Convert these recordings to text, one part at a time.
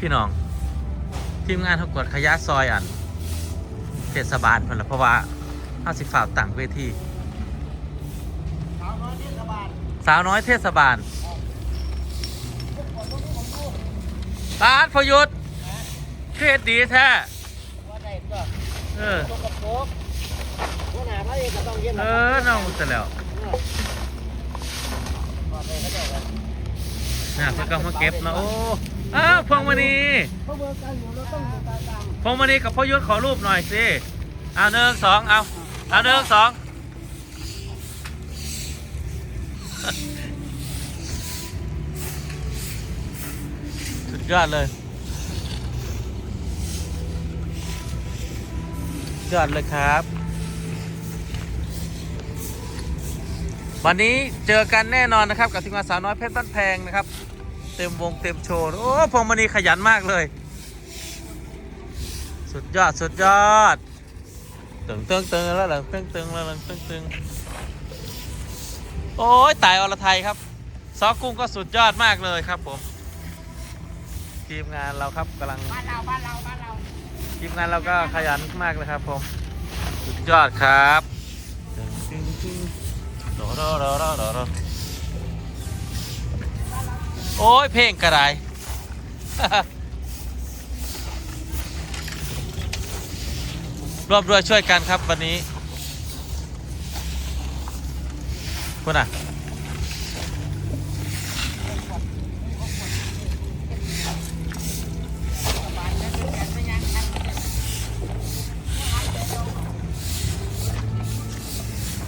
พี่น้อง ทีมงานเขากวดขยะซอยอันเทศบาลเพิ่นลเพราะว่าห้าสิฝ่าต่างเวทีสาวน้อยเทศบาลสาวน้อยเทศบาลตาดพยุทธ์เทศดีแท้เออหน้าพระเอกก็ต้องเย็นเออน้องเสแล้วว่าได้ก็ได้กันน่ะเพิ่นก็มาเก็บนะโอ้ อ้าวพวงมณีเพราะเบอร์การอยู่เราต้องอยู่ตามตามพวงมณีกับพยุทธ์ขอรูปหน่อยสิเอาหนึ่งสองเอาเอาหนึ่งสองสุดยอดเลยสุดยอดเลยครับ วันนี้เจอกันแน่นอนนะครับ กับทีมงานสาวน้อยเพชรบ้านแพงนะครับ เต็มวงเต็มโชว์ โอ้พวงมณีขยันมากเลย สุดยอด สุดยอดตึงตึงตึงแล้วหลังตึงตึงแล้วหลังตึงตึงโอ้ยตายอรไทยครับ ซอกุ้งก็สุดยอดมากเลยครับผม ทีมงานเราครับกำลังบ้านเราบ้านเราบ้านเราทีมงานเราก็ขยันมากเลยครับผม สุดยอดครับตึงตึงตึงโด โอ้ย เพลงกระไรร่วบรวมช่วยกันครับวันนี้คุณอะ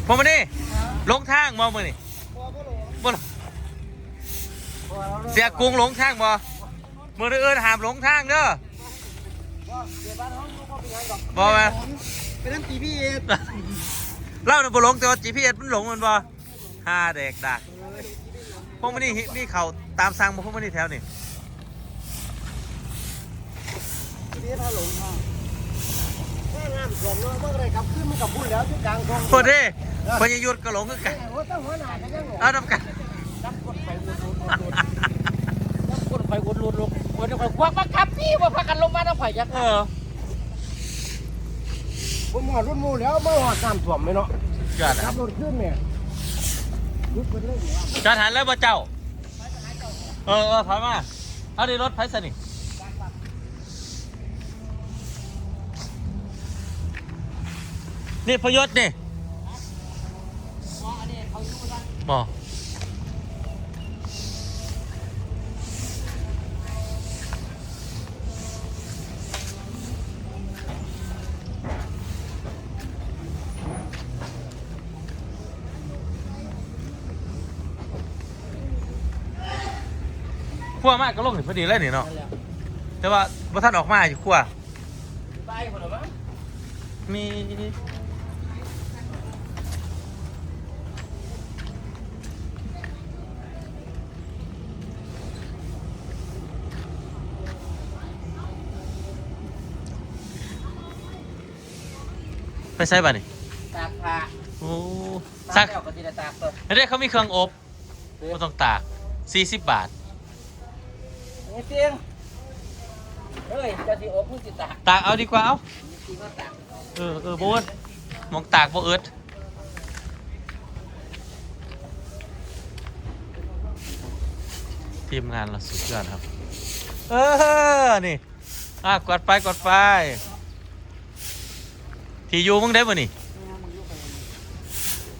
พอมานี่ลงทางมองมือนี่หลงบ่ล่ะพอ เราเสียกรุงหลงทางบ่มือเอื้อนหามหลงทางเด้อก็เดี๋ยวบ้านห้องลูกก็เป็นยังดอกบอกมาเป็นน้ำตีพี่เอสเล่าหนึ่งบ่หลงแต่ว่า GPS มันหลงมันบ่ห้าเด็กดักพวกมันนี่มีเขาตามสั่งบ่พวกมันนี่แถวนี่พี่ถ้าหลงมาแค่งามสวมเนาะเมื่อไรกลับขึ้นมันกับพูดแล้วที่กลางคลองพอดีพอจะหยุดก็หลงคือกันโอ้ต้องหัวหน้ากันยังหลงเอาทำกันน้ำกดไฟวุดวุด วนไฟวุดวุดวุดวุดวุดควักมาครับพี่ว่าพากันลงมาน้ำไฟยักษ์เออผมหอดรุ่นมูแล้วมื่หอดน้ำท่วมไหมเนาะยอดขับรถขึ้นเนี่ยยุบไปเลยเนี่ยจอดหันแล้วบ่เจ้า เออเออถอยมา เอาดิรถไผสนินี่พยศนี่บ่ ขั้วมากก็ลงนี่พอดีเลยนี่เนาะแต่ว่าบ่ท่านออกมาอยู่ขั้วไปคนละมั้งมีไปใช้บ่นี่ตากผ้าโอ้ซัซักกแล้วก็จะได้ตากตัวอันนี้เขามีเครื่องอบไม่ต้องตาก40 บาท นี่เตียงเฮ้ยจะสิอบมึงสิตากตากเอาดีกว่าเอานี่สิก็ตากเออเออบ่เอิดมองตากบ่เอิดทีมงานเราสุดยอดครับ เออ นี่ อะกดไปกดไป ที่อยู่มึงได้บ่นี่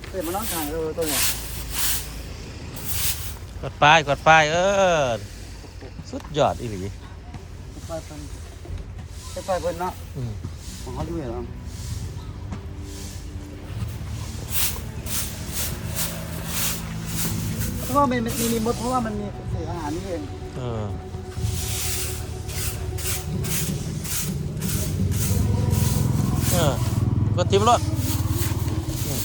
เฮ้ยมันน้องทางเออตัวเนี่ยกดไปกดไปเออ สุดยอดอีหลีไปไปไปไปเพิ่นเนาะอืมของเขาด้วยเหรอเพราะว่ามันมีมีมดเพราะว่ามันมีสื่ออาหารนี่เองเออเออกดจิ้มรถอืม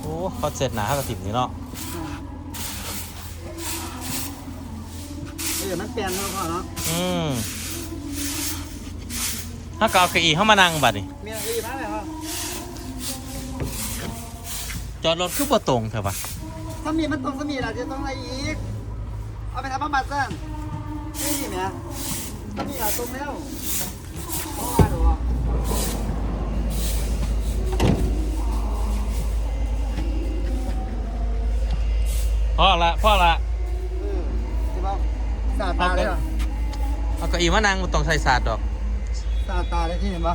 โอ้เขาเสร็จหนาเขากระติ่มนี่เนาะ เออมันเปลี่ยนแล้วพ่อเนาะอืมถ้าเกเอาเก้าอี้เข้ามานั่งบัดนี่มีอะไรอีกบ้างไหมพ่อจอดรถคือบ่ตรงเถอะปะถ้ามีมันตรงสมีเราจะต้องอะไรอีก เอาไปทำบำบัดซะนี่นี่แม่นี่อะตรงแล้วเพราะว่าหรอพ่อละพ่อละเออใช่ป่ะ สาดตาเลยเหรอเอาเก็อีมานั่งบ่ต้องใส่ศาสตร์ดอก สาดตาเลยที่เห็นป่ะ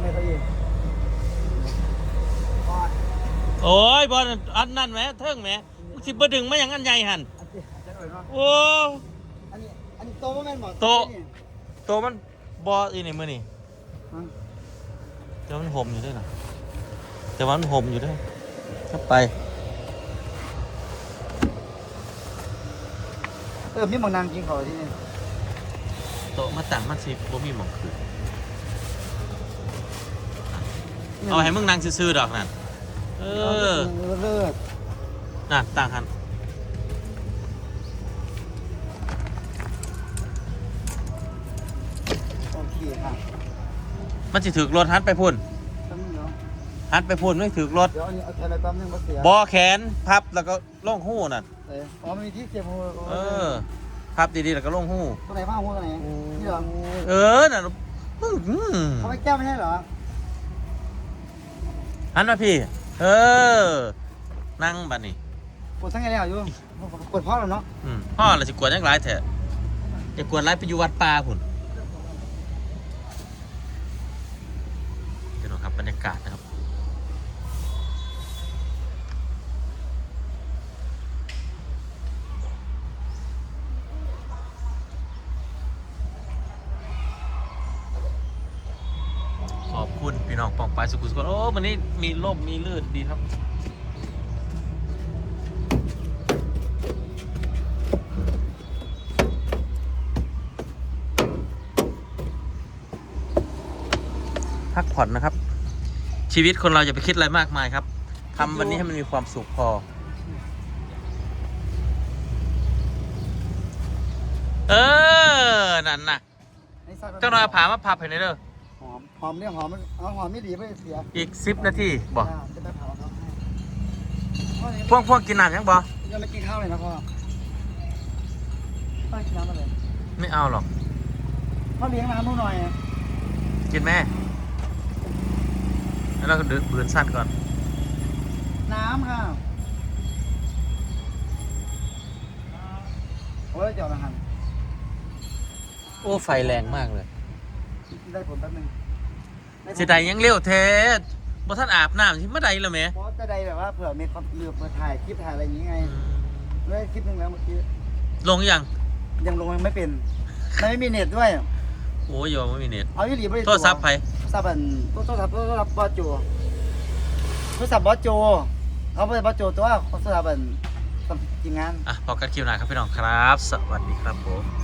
ไม่ค่อยยินโอ้ยบอลอันนั่นแหมเทิงแหมมึงสิบ่ดึงมาอย่างอันใหญ่หันอันนี้จะหน่อยเนาะโอ้ อันนี้อันนี้โตว่าแม่นบ่โตโตวมันบออีนี่มื้อนี่ฮะแต่มันห่มอยู่ด้วยนะแต่ว่ามันห่มอยู่ด้วยถ้าไป เออมีหมองนางกินเขาที่นี่โตะมาตั้งมันสิบ่มีหมองคือเอาให้มึงนั่งซื่อๆดอกนั่นเออเลิศน่ะตั้งหันโอเคค่ะมันสิถึกรถหันไปพุ่น หันไปพุ่นไม่ถึกรถเดี๋ยวอันนี้เอาแทนไปแป๊บนึงก็เสียบอแขนพับแล้วก็ล่องหู้นั่นเอออ๋อมันมีที่เสียบหัวเออ พับดีๆแล้วก็ล่องหู้ตรงไหนผ้าหัวตรงไหนนี่เหรอเออน่ะอื้อหือเขาไม่แก้วไม่ใช่เหรอหันมาพี่ เออ นั่งบัดนี้กดทั้งไงแล้วอยู่กดพ่อแล้วเนาะอืมพ่อเราจะกวนยังไรแท้จะกวนไรไปอยู่วัดป่าพุ่นเดี๋ยวนะครับบรรยากาศนะครับ พี่น้องปองปายสุขุมสุขโอ้วันนี้มีร่มมีลื่นดีครับพักผ่อนนะครับ ชีวิตคนเราอย่าไปคิดอะไรมากมายครับทำวันนี้ให้มันมีความสุขพอ เออ นั่นน่ะเจ้าน้อยผามาพับให้หน่อยเด้อห อมหอมเนี่ยหอมเอาหอมไม่ดีไม่เสียอีกสิบนาทีบอกจะไปเผาเขาพ่อพวกพวกกินน้ำยังบอยังไม่กินข้าวเลยนะพ่อพ่อกินน้ำมาเลยไม่เอาหรอกพ่อเลี้ยงน้ำหนูหน่อยกินแม่แล้วเราก็ดืบืนสั้นก่อน น้ำค่ะโอ้ยเจ้าละหันโอ้ไฟแรงมากเลย ได้ผลแป๊บนึง เสียดายยังเร็วเทสบ่ท่านอาบน้ำที่เมื่อใดแล้วแหม่เพราะจะได้แบบว่าเผื่อมีความเรือเผื่อถ่ายคลิปถ่ายอะไรอย่างงี้ไงได้คลิปหนึงแล้วเมื่อกี้ลงยังยังลงไม่เป็นมันไม่มีเน็ตด้วย โอ้ยอยาไม่มีเน็ตเอายี่หลีไปโทรศัพท์ไผโทรศัพท์อันโทรศัพท์โทรศัพท์บอสโจโทรศัพท์บอสโจเขาเป็นบอสโจตัวโทรศัพท์อันทีมงาน อะพอกันคิวหน้าครับพี่น้องครับ สวัสดีครับผม